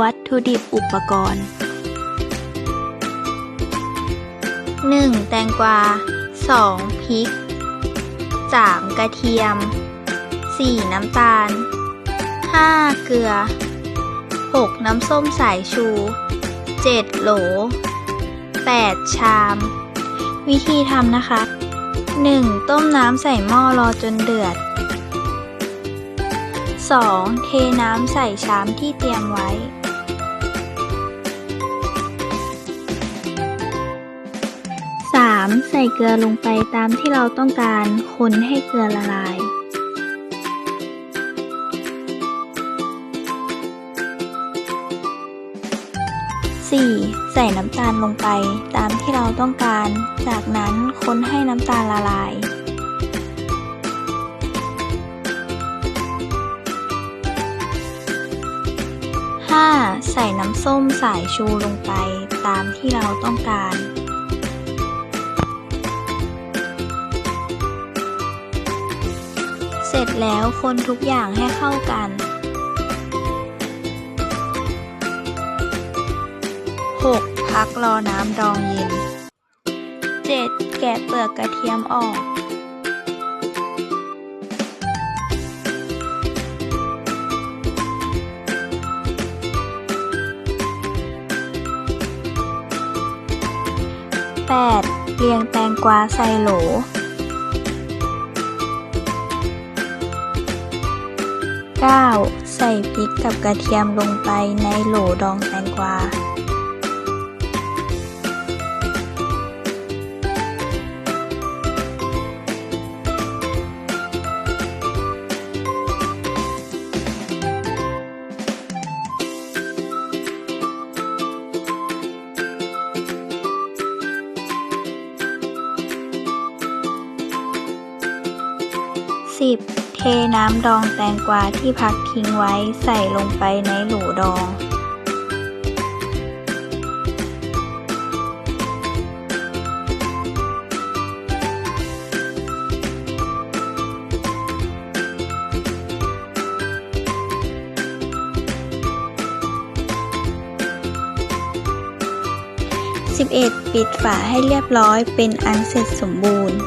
วัตถุดิบอุปกรณ์ 1. แตงกวา 2. พริก 3. กระเทียม 4. น้ำตาล 5. เกลือ 6. น้ำส้มสายชู 7. โหล 8. ชาม วิธีทำนะคะ 1. ต้มน้ำใส่หม้อรอจนเดือด 2. เทน้ำใส่ชามที่เตรียมไว้ 3. ใส่เกลือลงไปตามที่เราต้องการ คนให้เกลือละลาย 4. ใส่น้ำตาลลงไปตามที่เราต้องการ จากนั้นคนให้น้ำตาลละลาย 5. ใส่น้ำส้มสายชูลงไปตามที่เราต้องการ ร็จแล้วคนทุกอย่างให้เข้ากัน 6. พักรอน้ำดองเย็น 7. แกะเปลือกกระเทียมออก 8. เรียงแตงกวาใส่โหล 9. ใส่พริกกับกระเทียมลงไปในโหลดองแตงกวา 10. เทน้ำดองแตงกวาที่พักทิ้งไว้ใส่ลงไปในหลดอง 11. ปิดฝาให้เรียบร้อยเป็นอันเสร็จสมบูรณ์